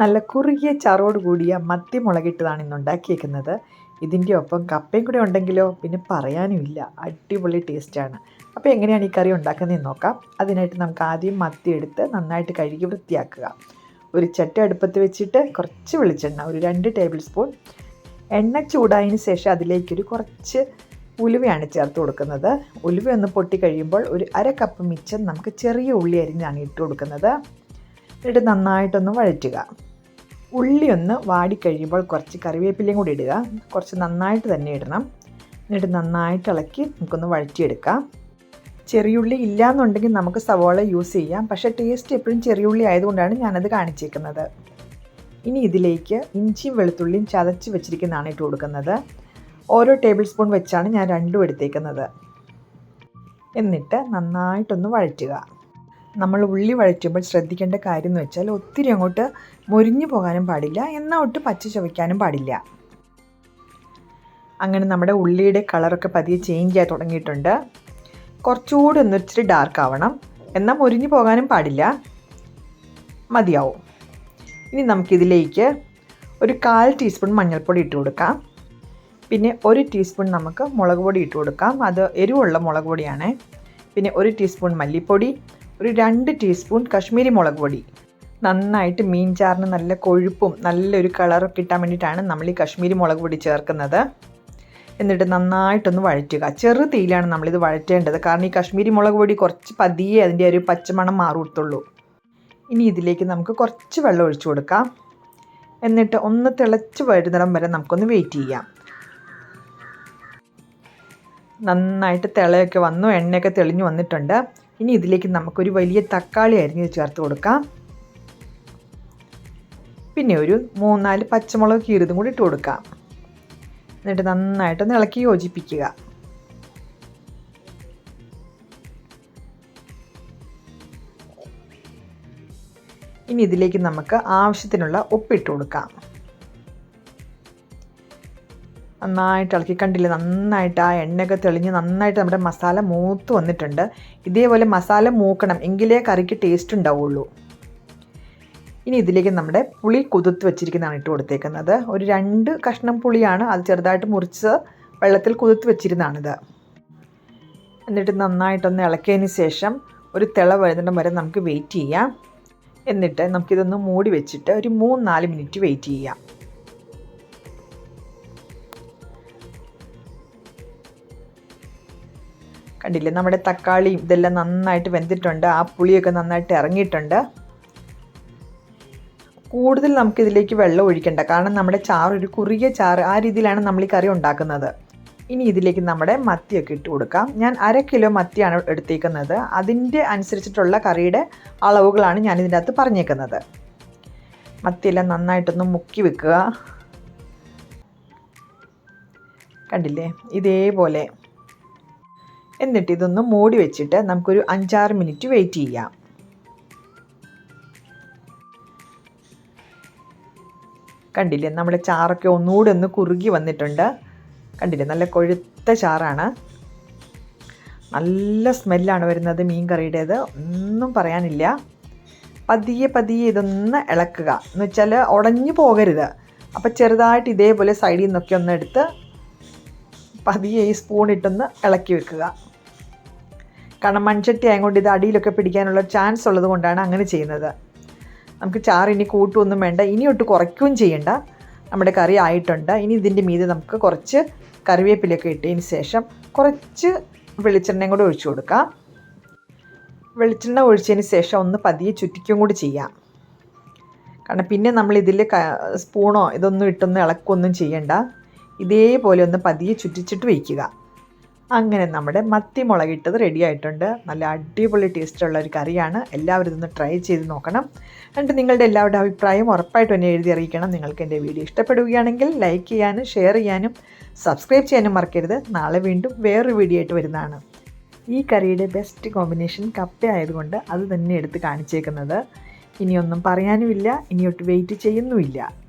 നല്ല കുറുകിയ ചാറോട് കൂടിയ മത്തി മുളകിട്ടതാണ് ഇന്ന് ഉണ്ടാക്കിയേക്കുന്നത് ഇതിന്റെ ഒപ്പം കപ്പയും കൂടെ ഉണ്ടെങ്കിലോ? പിന്നെ പറയാനുമില്ല. അടിപൊളി ടേസ്റ്റാണ്. അപ്പോൾ എങ്ങനെയാണ് ഈ കറി ഉണ്ടാക്കുന്നതെന്ന് നോക്കാം. അതിനായിട്ട് നമുക്ക് ആദ്യം മത്തി എടുത്ത് നന്നായിട്ട് കഴുകി വൃത്തിയാക്കുക. ഒരു ചട്ട അടുപ്പത്ത് വെച്ചിട്ട് കുറച്ച് വെളിച്ചെണ്ണ ഒരു രണ്ട് ടേബിൾ സ്പൂൺ. എണ്ണ ചൂടായതിന് ശേഷം അതിലേക്കൊരു കുറച്ച് ഉലുവയാണ് ചേർത്ത് കൊടുക്കുന്നത്. ഉലുവ ഒന്ന് പൊട്ടി കഴിയുമ്പോൾ ഒരു അര കപ്പ് മിച്ചം നമുക്ക് ചെറിയ ഉള്ളി അരിഞ്ഞാണ് ഇട്ട് കൊടുക്കുന്നത്. എന്നിട്ട് നന്നായിട്ടൊന്ന് വഴറ്റുക. ഉള്ളി ഒന്ന് വാടിക്കഴിയുമ്പോൾ കുറച്ച് കറിവേപ്പിലയും കൂടി ഇടുക. കുറച്ച് നന്നായിട്ട് തന്നെ ഇടണം. എന്നിട്ട് നന്നായിട്ട് ഇളക്കി നമുക്കൊന്ന് വഴറ്റിയെടുക്കാം. ചെറിയുള്ളി ഇല്ലയെന്നുണ്ടെങ്കിൽ നമുക്ക് സവോള യൂസ് ചെയ്യാം. പക്ഷേ ടേസ്റ്റ് എപ്പോഴും ചെറിയുള്ളി ആയതുകൊണ്ടാണ് ഞാനത് കാണിച്ചേക്കുന്നത്. ഇനി ഇതിലേക്ക് ഇഞ്ചിയും വെളുത്തുള്ളിയും ചതച്ച് വെച്ചിരിക്കുന്നതാണ് ഇട്ട് കൊടുക്കുന്നത്. ഓരോ ടേബിൾ സ്പൂൺ വെച്ചാണ് ഞാൻ രണ്ടും എടുത്തേക്കുന്നത്. എന്നിട്ട് നന്നായിട്ടൊന്ന് വഴറ്റുക. നമ്മൾ ഉള്ളി വഴറ്റുമ്പോൾ ശ്രദ്ധിക്കേണ്ട കാര്യം എന്ന് വെച്ചാൽ ഒത്തിരി അങ്ങോട്ട് മുരിഞ്ഞു പോകാനും പാടില്ല എന്നാൽ ഒട്ട് പച്ച ചവയ്ക്കാനും പാടില്ല. അങ്ങനെ നമ്മുടെ ഉള്ളിയുടെ കളറൊക്കെ പതിയെ ചേഞ്ച് ആയി തുടങ്ങിയിട്ടുണ്ട്. കുറച്ചുകൂടി ഒന്ന് ഇച്ചിരി ഡാർക്ക് ആവണം. എന്നാൽ മുരിഞ്ഞു പോകാനും പാടില്ല. മതിയാവും. ഇനി നമുക്കിതിലേക്ക് ഒരു കാൽ ടീസ്പൂൺ മഞ്ഞൾപ്പൊടി ഇട്ട് കൊടുക്കാം. പിന്നെ ഒരു ടീസ്പൂൺ നമുക്ക് മുളക് പൊടി ഇട്ട് കൊടുക്കാം. അത് എരിവുള്ള മുളക് പൊടിയാണ്. പിന്നെ ഒരു ടീസ്പൂൺ മല്ലിപ്പൊടി ഒരു രണ്ട് ടീസ്പൂൺ കശ്മീരി മുളക് പൊടി. നന്നായിട്ട് മീൻ ചാറിന് നല്ല കൊഴുപ്പും നല്ലൊരു കളറൊക്കെ കിട്ടാൻ വേണ്ടിയിട്ടാണ് നമ്മൾ ഈ കശ്മീരി മുളക് പൊടി ചേർക്കുന്നത്. എന്നിട്ട് നന്നായിട്ടൊന്ന് വഴറ്റുക. ചെറു തീയിലാണ് നമ്മളിത് വഴറ്റേണ്ടത്. കാരണം ഈ കശ്മീരി മുളക് പൊടി കുറച്ച് പതിയെ അതിന്റെ ഒരു പച്ചമണം മാറൂത്തുള്ളൂ. ഇനി ഇതിലേക്ക് നമുക്ക് കുറച്ച് വെള്ളം ഒഴിച്ചു കൊടുക്കാം. എന്നിട്ട് ഒന്ന് തിളച്ച് വരുന്നിടം വരെ നമുക്കൊന്ന് വെയിറ്റ് ചെയ്യാം. നന്നായിട്ട് തിളയൊക്കെ വന്നു. എണ്ണയൊക്കെ തെളിഞ്ഞു വന്നിട്ടുണ്ട്. ഇനി ഇതിലേക്ക് നമുക്കൊരു വലിയ തക്കാളി അരിഞ്ഞ് ചേർത്ത് കൊടുക്കാം. പിന്നെ ഒരു മൂന്നാൽ പച്ചമുളക് കീറിയതും കൂടി ഇട്ട് കൊടുക്കാം. എന്നിട്ട് നന്നായിട്ടൊന്ന് ഇളക്കി യോജിപ്പിക്കുക. ഇനി ഇതിലേക്ക് നമുക്ക് ആവശ്യത്തിനുള്ള ഉപ്പിട്ട് കൊടുക്കാം. നന്നായിട്ട് ഇളക്കി. കണ്ടില്ലേ? നന്നായിട്ട് ആ എണ്ണയൊക്കെ തെളിഞ്ഞ് നന്നായിട്ട് നമ്മുടെ മസാല മൂത്ത് വന്നിട്ടുണ്ട്. ഇതേപോലെ മസാല മൂക്കണം. എങ്കിലേ കറിക്ക് ടേസ്റ്റ് ഉണ്ടാവുള്ളൂ. ഇനി ഇതിലേക്ക് നമ്മുടെ പുളി കുതിർത്ത് വെച്ചിരിക്കുന്നതാണ് ഇട്ട് കൊടുത്തേക്കുന്നത്. ഒരു രണ്ട് കഷ്ണം പുളിയാണ് അത് ചെറുതായിട്ട് മുറിച്ച് വെള്ളത്തിൽ കുതിർത്ത് വെച്ചിരുന്നതാണിത്. എന്നിട്ട് നന്നായിട്ടൊന്ന് ഇളക്കിയതിന് ശേഷം ഒരു തിള വരുന്നിടം വരെ നമുക്ക് വെയിറ്റ് ചെയ്യാം. എന്നിട്ട് നമുക്കിതൊന്ന് മൂടി വെച്ചിട്ട് ഒരു മൂന്ന് നാല് മിനിറ്റ് വെയിറ്റ് ചെയ്യാം. കണ്ടില്ലേ? നമ്മുടെ തക്കാളി ഇതെല്ലാം നന്നായിട്ട് വെന്തിട്ടുണ്ട്. ആ പുളിയൊക്കെ നന്നായിട്ട് ഇറങ്ങിയിട്ടുണ്ട്. കൂടുതൽ നമുക്കിതിലേക്ക് വെള്ളം ഒഴിക്കണ്ട. കാരണം നമ്മുടെ ചാറ് ഒരു കുറുകിയ ചാറ് ആ രീതിയിലാണ് നമ്മൾ ഈ കറി ഉണ്ടാക്കുന്നത്. ഇനി ഇതിലേക്ക് നമ്മുടെ മത്തിയൊക്കെ ഇട്ട് കൊടുക്കാം. ഞാൻ അര കിലോ മത്തിയാണ് എടുത്തേക്കുന്നത്. അതിന്റെ അനുസരിച്ചിട്ടുള്ള കറിയുടെ അളവുകളാണ് ഞാൻ ഇതിന്റെ അകത്ത് പറഞ്ഞേക്കുന്നത്. മത്തിയെല്ലാം നന്നായിട്ടൊന്ന് മുക്കി വെക്കുക. കണ്ടില്ലേ? ഇതേപോലെ എന്നിട്ട് ഇതൊന്ന് മൂടി വെച്ചിട്ട് നമുക്കൊരു അഞ്ചാറ് മിനിറ്റ് വെയിറ്റ് ചെയ്യാം. കണ്ടില്ലേ നമ്മുടെ ചാറൊക്കെ ഒന്നുകൂടെ ഒന്ന് കുറുകി വന്നിട്ടുണ്ട്. കണ്ടില്ലേ നല്ല കൊഴുത്ത ചാറാണ്. നല്ല സ്മെല്ലാണ് വരുന്നത് മീൻ കറിയുടേത് ഒന്നും പറയാനില്ല. പതിയെ പതിയെ ഇതൊന്ന് ഇളക്കുക. എന്ന് വെച്ചാൽ ഉടഞ്ഞു പോകരുത്. അപ്പോൾ ചെറുതായിട്ട് ഇതേപോലെ സൈഡിൽ നിന്നൊക്കെ ഒന്ന് എടുത്ത് പതിയെ ഈ സ്പൂൺ ഇട്ടൊന്ന് ഇളക്കി വെക്കുക. കാരണം മൺചട്ടി ആയതുകൊണ്ട് ഇത് അടിയിലൊക്കെ പിടിക്കാനുള്ള ചാൻസ് ഉള്ളത് കൊണ്ടാണ് അങ്ങനെ ചെയ്യുന്നത്. നമുക്ക് ചാറ് ഇനി കൂട്ടുമൊന്നും വേണ്ട. ഇനി ഒട്ട് കുറയ്ക്കുകയും ചെയ്യണ്ട. നമ്മുടെ കറി ആയിട്ടുണ്ട്. ഇനി ഇതിന്റെ മീതെ നമുക്ക് കുറച്ച് കറിവേപ്പിലൊക്കെ ഇട്ടതിന് ശേഷം കുറച്ച് വെളിച്ചെണ്ണയും കൂടെ ഒഴിച്ചു കൊടുക്കാം. വെളിച്ചെണ്ണ ഒഴിച്ചതിന് ശേഷം ഒന്ന് പതിയെ ചുറ്റിക്കും കൂടി ചെയ്യാം. കാരണം പിന്നെ നമ്മൾ ഇതിൽ സ്പൂണോ ഇതൊന്നും ഇട്ടൊന്നും ഇളക്കൊന്നും ചെയ്യണ്ട. ഇതേപോലെ ഒന്ന് പതിയെ ചുറ്റിച്ചിട്ട് വയ്ക്കുക അങ്ങനെ നമ്മുടെ മത്തി മുളകിട്ടത് റെഡി ആയിട്ടുണ്ട്. നല്ല അടിപൊളി ടേസ്റ്റുള്ള ഒരു കറിയാണ്. എല്ലാവരും ഇതൊന്ന് ട്രൈ ചെയ്ത് നോക്കണം. എന്നിട്ട് നിങ്ങളുടെ എല്ലാവരുടെ അഭിപ്രായം ഉറപ്പായിട്ടും എന്നെ എഴുതി അറിയിക്കണം. നിങ്ങൾക്ക് എന്റെ വീഡിയോ ഇഷ്ടപ്പെടുകയാണെങ്കിൽ ലൈക്ക് ചെയ്യാനും ഷെയർ ചെയ്യാനും സബ്സ്ക്രൈബ് ചെയ്യാനും മറക്കരുത്. നാളെ വീണ്ടും വേറൊരു വീഡിയോ ആയിട്ട് വരുന്നതാണ്. ഈ കറിയുടെ ബെസ്റ്റ് കോമ്പിനേഷൻ കപ്പ ആയതുകൊണ്ട് അത് തന്നെ എടുത്ത് കാണിച്ചേക്കുന്നത്. ഇനിയൊന്നും പറയാനുമില്ല. ഇനിയൊട്ട് വെയിറ്റ് ചെയ്യുന്നുമില്ല.